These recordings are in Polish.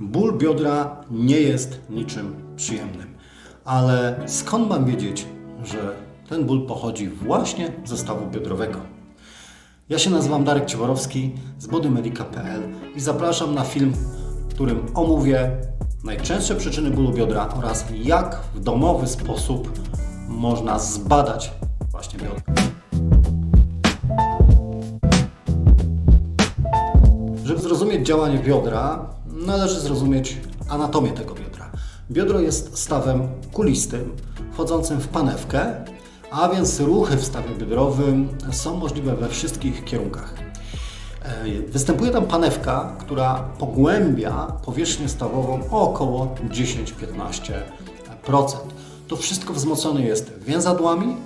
Ból biodra nie jest niczym przyjemnym. Ale skąd mam wiedzieć, że ten ból pochodzi właśnie ze stawu biodrowego? Ja się nazywam Darek Ciborowski z bodymedica.pl i zapraszam na film, w którym omówię najczęstsze przyczyny bólu biodra oraz jak w domowy sposób można zbadać właśnie biodra. Żeby zrozumieć działanie biodra, należy zrozumieć anatomię tego biodra. Biodro jest stawem kulistym, wchodzącym w panewkę, a więc ruchy w stawie biodrowym są możliwe we wszystkich kierunkach. E, Występuje tam panewka, która pogłębia powierzchnię stawową o około 10-15%. To wszystko wzmocnione jest więzadłami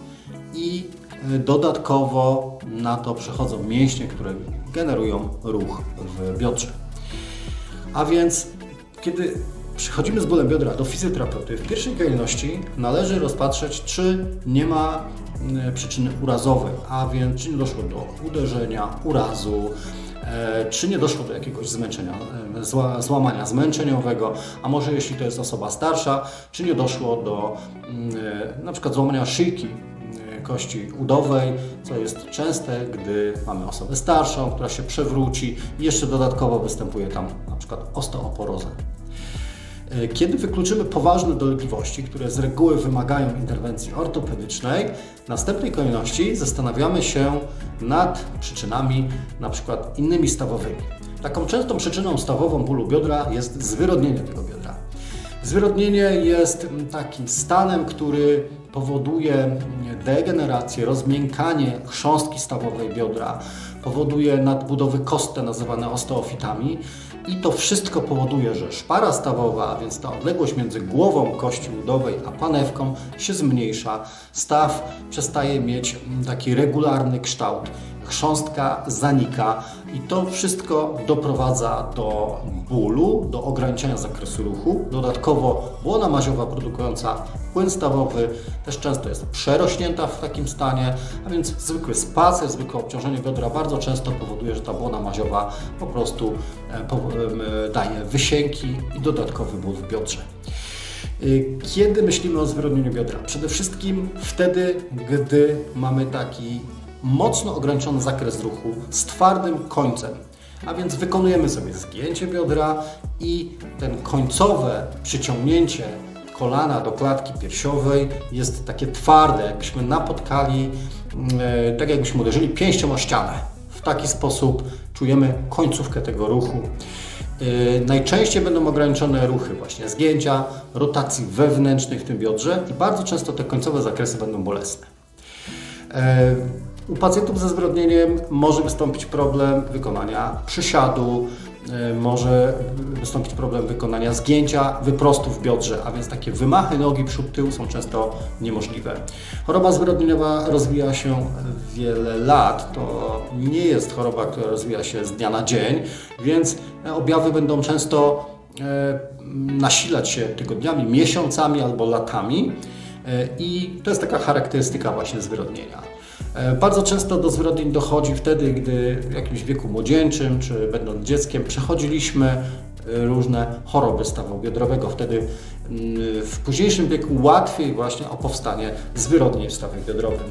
i e, dodatkowo na to przechodzą mięśnie, które generują ruch w biodrze. A więc, kiedy przychodzimy z bólem biodra do fizjoterapeuty, w pierwszej kolejności należy rozpatrzeć, czy nie ma mm, przyczyny urazowej, a więc czy nie doszło do uderzenia, urazu, e, czy nie doszło do jakiegoś zmęczenia, e, zła, złamania zmęczeniowego, a może jeśli to jest osoba starsza, czy nie doszło do mm, e, na przykład złamania szyjki kości udowej, co jest częste, gdy mamy osobę starszą, która się przewróci i jeszcze dodatkowo występuje tam na przykład osteoporoza. E, Kiedy wykluczymy poważne dolegliwości, które z reguły wymagają interwencji ortopedycznej, w następnej kolejności zastanawiamy się nad przyczynami na przykład innymi stawowymi. Taką częstą przyczyną stawową bólu biodra jest zwyrodnienie tego biodra. Zwyrodnienie jest takim stanem, który powoduje degenerację, rozmiękanie chrząstki stawowej biodra, powoduje nadbudowy kostne nazywane osteofitami i to wszystko powoduje, że szpara stawowa, a więc ta odległość między głową kości udowej a panewką się zmniejsza. Staw przestaje mieć taki regularny kształt, chrząstka zanika i to wszystko doprowadza do bólu, do ograniczenia zakresu ruchu. Dodatkowo błona maziowa produkująca płyn stawowy też często jest przerośnięta w takim stanie, a więc zwykły spacer, zwykłe obciążenie biodra bardzo często powoduje, że ta błona maziowa po prostu e, daje wysięki i dodatkowy ból w biodrze. Kiedy myślimy o zwyrodnieniu biodra? Przede wszystkim wtedy, gdy mamy taki mocno ograniczony zakres ruchu z twardym końcem. A więc wykonujemy sobie zgięcie biodra i ten końcowe przyciągnięcie kolana do klatki piersiowej jest takie twarde, jakbyśmy napotkali, e, tak jakbyśmy uderzyli pięścią o ścianę. W taki sposób czujemy końcówkę tego ruchu. Yy, Najczęściej będą ograniczone ruchy właśnie zgięcia, rotacji wewnętrznej w tym biodrze i bardzo często te końcowe zakresy będą bolesne. E, U pacjentów ze zwyrodnieniem może wystąpić problem wykonania przysiadu, e, może wystąpić problem wykonania zgięcia wyprostu w biodrze, a więc takie wymachy nogi przód-tył są często niemożliwe. Choroba zwyrodnieniowa rozwija się wiele lat, to nie jest choroba, która rozwija się z dnia na dzień, więc objawy będą często e, nasilać się tygodniami, miesiącami albo latami. E, I to jest taka charakterystyka właśnie zwyrodnienia. E, Bardzo często do zwyrodnień dochodzi wtedy, gdy w jakimś wieku młodzieńczym czy będąc dzieckiem przechodziliśmy e, różne choroby stawu biodrowego. Wtedy mm, w późniejszym wieku łatwiej właśnie o powstanie zwyrodnień w stawie biodrowym.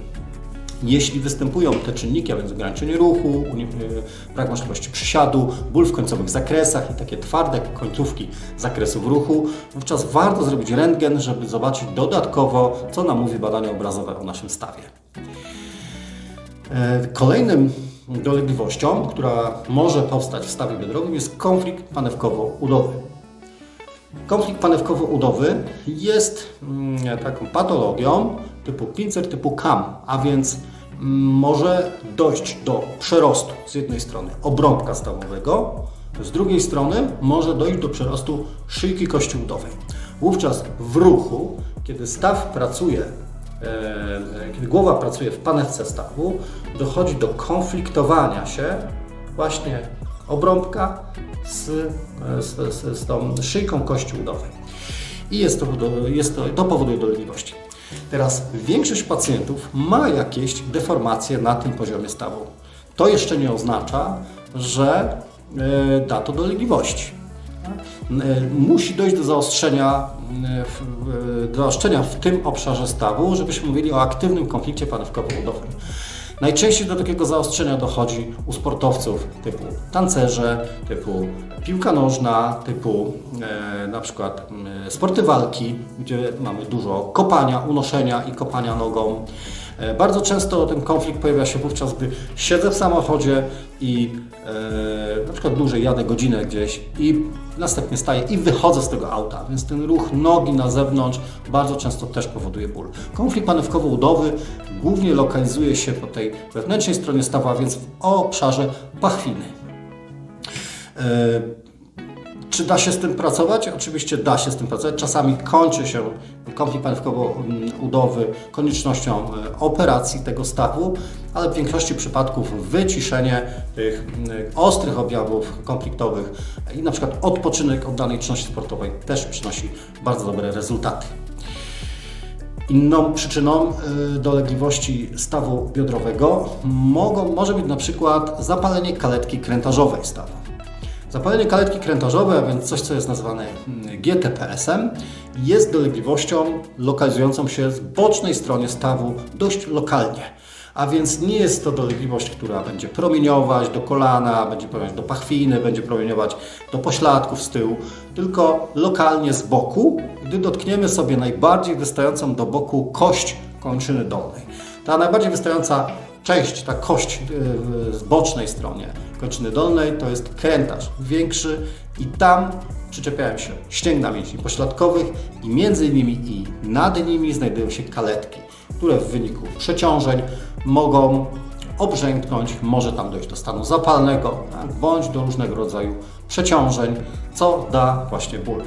Jeśli występują te czynniki, a więc ograniczenie ruchu, y, brak możliwości przysiadu, ból w końcowych zakresach i takie twarde końcówki zakresów ruchu, wówczas warto zrobić rentgen, żeby zobaczyć dodatkowo, co nam mówi badanie obrazowe o naszym stawie. E, Kolejnym dolegliwością, która może powstać w stawie biodrowym jest konflikt panewkowo-udowy. Konflikt panewkowo-udowy jest mm, taką patologią typu pincer, typu KAM, a więc mm, może dojść do przerostu z jednej strony obrąbka stawowego, z drugiej strony może dojść do przerostu szyjki kości udowej. Wówczas w ruchu, kiedy staw pracuje, kiedy głowa pracuje w panewce stawu, dochodzi do konfliktowania się właśnie obrąbka z, z, z, z tą szyjką kości udowej. I jest to, jest to, to powoduje dolegliwości. Teraz większość pacjentów ma jakieś deformacje na tym poziomie stawu. To jeszcze nie oznacza, że e, da to dolegliwości. E, Musi dojść do zaostrzenia, e, w- do zaostrzenia w tym obszarze stawu, żebyśmy mówili o aktywnym konflikcie panewkowo-udowym. Najczęściej do takiego zaostrzenia dochodzi u sportowców typu tancerze, typu piłka nożna, typu e, na przykład e, sporty walki, gdzie mamy dużo kopania, unoszenia i kopania nogą. E, Bardzo często ten konflikt pojawia się wówczas, gdy siedzę w samochodzie i e, na przykład dłużej jadę godzinę gdzieś i następnie staję i wychodzę z tego auta, więc ten ruch nogi na zewnątrz bardzo często też powoduje ból. Konflikt panewkowo-udowy głównie lokalizuje się po tej wewnętrznej stronie stawu, a więc w obszarze pachwiny. E, czy da się z tym pracować? Oczywiście da się z tym pracować. Czasami kończy się konflikt panewkowo-udowy koniecznością e, operacji tego stawu, ale w większości przypadków wyciszenie tych mm, ostrych objawów konfliktowych i na przykład odpoczynek od danej czynności sportowej też przynosi bardzo dobre rezultaty. Inną przyczyną y, dolegliwości stawu biodrowego mogą, może być na przykład zapalenie kaletki krętarzowej stawu. Zapalenie kaletki krętarzowej, a więc coś, co jest nazywane mm, GTPS-em, jest dolegliwością lokalizującą się w bocznej stronie stawu dość lokalnie. A więc nie jest to dolegliwość, która będzie promieniować do kolana, będzie promieniować do pachwiny, będzie promieniować do pośladków z tyłu, tylko lokalnie z boku, gdy dotkniemy sobie najbardziej wystającą do boku kość kończyny dolnej. Ta najbardziej wystająca część, ta kość yy, z bocznej stronie kończyny dolnej to jest krętarz większy i tam przyczepiają się ścięgna mięśni pośladkowych i między nimi i nad nimi znajdują się kaletki, które w wyniku przeciążeń mogą obrzęknąć, może tam dojść do stanu zapalnego, tak, bądź do różnego rodzaju przeciążeń, co da właśnie ból.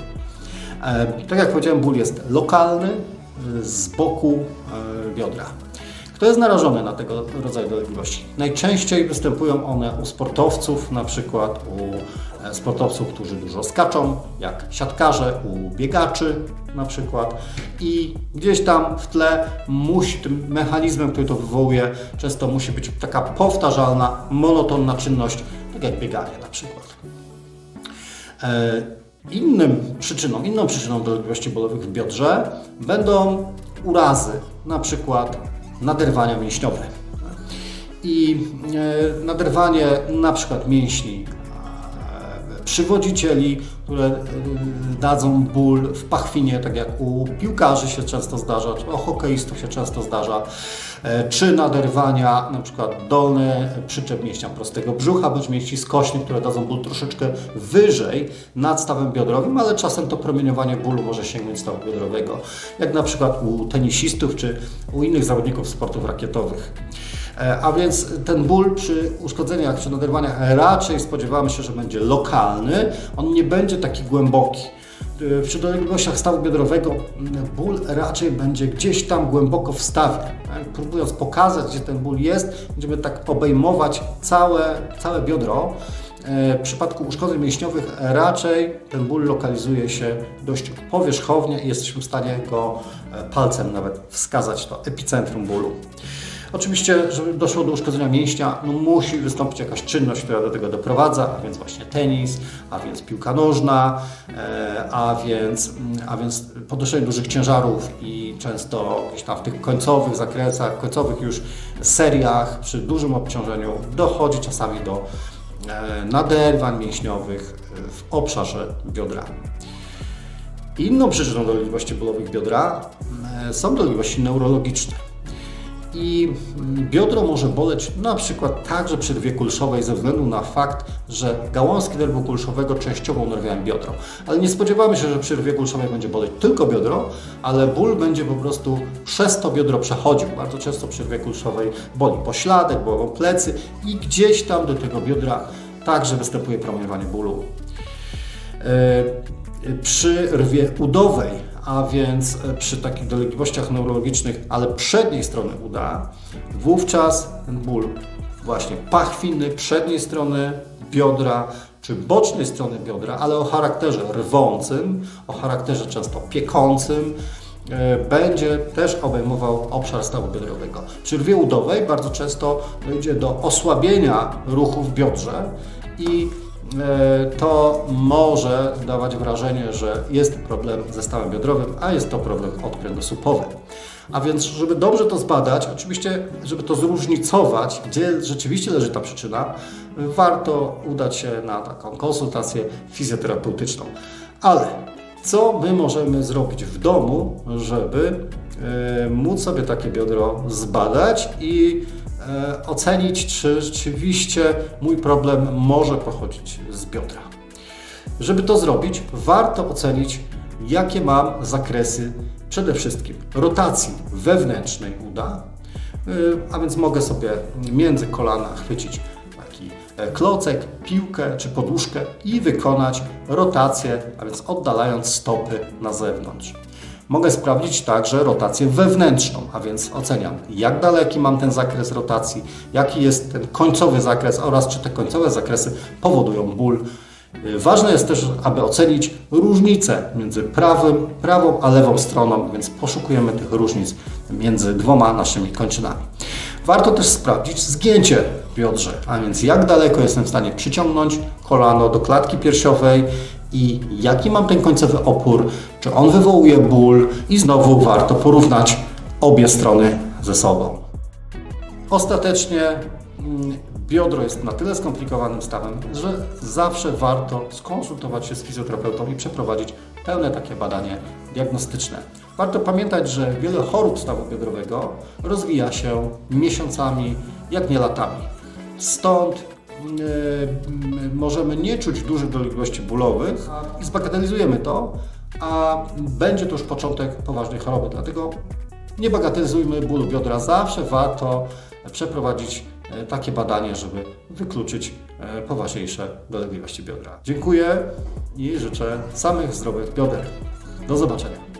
E, tak jak powiedziałem, ból jest lokalny e, z boku e, biodra. Kto jest narażony na tego rodzaju dolegliwości? Najczęściej występują one u sportowców, na przykład u e, sportowców, którzy dużo skaczą, jak siatkarze, u biegaczy na przykład. I gdzieś tam w tle musi, tym mechanizmem, który to wywołuje, często musi być taka powtarzalna, monotonna czynność, tak jak bieganie na przykład. E, Innym przyczyną, inną przyczyną dolegliwości bólowych w biodrze będą urazy, na przykład naderwania mięśniowe. I e, naderwanie na przykład mięśni przywodzicieli, które e, dadzą ból w pachwinie, tak jak u piłkarzy się często zdarza, czy u hokeistów się często zdarza, e, czy naderwania na przykład dolny przyczep mięśnia prostego brzucha, bądź mięśni skośnych, które dadzą ból troszeczkę wyżej nad stawem biodrowym, ale czasem to promieniowanie bólu może sięgnąć stawu biodrowego, jak na przykład u tenisistów, czy u innych zawodników sportów rakietowych. E, A więc ten ból przy uszkodzeniach, przy naderwaniach raczej spodziewamy się, że będzie lokalny, on nie będzie taki głęboki. E, Przy dolegliwościach stawu biodrowego mm, ból raczej będzie gdzieś tam głęboko w stawie. tak? Próbując pokazać, gdzie ten ból jest, będziemy tak obejmować całe, całe biodro. E, W przypadku uszkodzeń mięśniowych raczej ten ból lokalizuje się dość powierzchownie i jesteśmy w stanie go e, palcem nawet wskazać, to epicentrum bólu. Oczywiście, żeby doszło do uszkodzenia mięśnia, no musi wystąpić jakaś czynność, która do tego doprowadza, a więc właśnie tenis, a więc piłka nożna, e, a więc, a więc podnoszenie dużych ciężarów i często gdzieś tam w tych końcowych zakresach, końcowych już seriach przy dużym obciążeniu dochodzi czasami do e, naderwań mięśniowych w obszarze biodra. Inną przyczyną dolegliwości bólowych biodra e, są dolegliwości neurologiczne. I biodro może boleć na przykład także przy rwie kulszowej ze względu na fakt, że gałązki nerwu kulszowego częściowo unerwiają biodro. Ale nie spodziewamy się, że przy rwie kulszowej będzie boleć tylko biodro, ale ból będzie po prostu przez to biodro przechodził. Bardzo często przy rwie kulszowej boli pośladek, bolą plecy i gdzieś tam do tego biodra także występuje promieniowanie bólu. E, Przy rwie udowej, a więc e, przy takich dolegliwościach neurologicznych, ale przedniej strony uda, wówczas ten ból właśnie pachwiny, przedniej strony biodra, czy bocznej strony biodra, ale o charakterze rwącym, o charakterze często piekącym, e, będzie też obejmował obszar stawu biodrowego. Przy rwie udowej bardzo często dojdzie do osłabienia ruchu w biodrze i to może dawać wrażenie, że jest problem ze stawem biodrowym, a jest to problem odkręgosłupowy. A więc, żeby dobrze to zbadać, oczywiście, żeby to zróżnicować, gdzie rzeczywiście leży ta przyczyna, warto udać się na taką konsultację fizjoterapeutyczną. Ale co my możemy zrobić w domu, żeby e, móc sobie takie biodro zbadać i e, ocenić, czy rzeczywiście mój problem może pochodzić z biodra? Żeby to zrobić, warto ocenić, jakie mam zakresy przede wszystkim rotacji wewnętrznej uda, y, a więc mogę sobie między kolana chwycić taki e, klocek, piłkę czy poduszkę i wykonać rotację, a więc oddalając stopy na zewnątrz. Mogę sprawdzić także rotację wewnętrzną, a więc oceniam, jak daleki mam ten zakres rotacji, jaki jest ten końcowy zakres oraz czy te końcowe zakresy powodują ból. Y, Ważne jest też, aby ocenić różnice między prawym, prawą a lewą stroną, więc poszukujemy tych różnic między dwoma naszymi kończynami. Warto też sprawdzić zgięcie w biodrze, a więc jak daleko jestem w stanie przyciągnąć kolano do klatki piersiowej i jaki mam ten końcowy opór, czy on wywołuje ból i znowu warto porównać obie strony ze sobą. Ostatecznie mm, biodro jest na tyle skomplikowanym stawem, że zawsze warto skonsultować się z fizjoterapeutą i przeprowadzić pełne takie badanie diagnostyczne. Warto pamiętać, że wiele chorób stawu biodrowego rozwija się miesiącami, jak nie latami. Stąd możemy nie czuć dużych dolegliwości bólowych i zbagatelizujemy to, a będzie to już początek poważnej choroby. Dlatego nie bagatelizujmy bólu biodra. Zawsze warto przeprowadzić e, takie badanie, żeby wykluczyć e, poważniejsze dolegliwości biodra. Dziękuję i życzę samych zdrowych bioder. Do zobaczenia.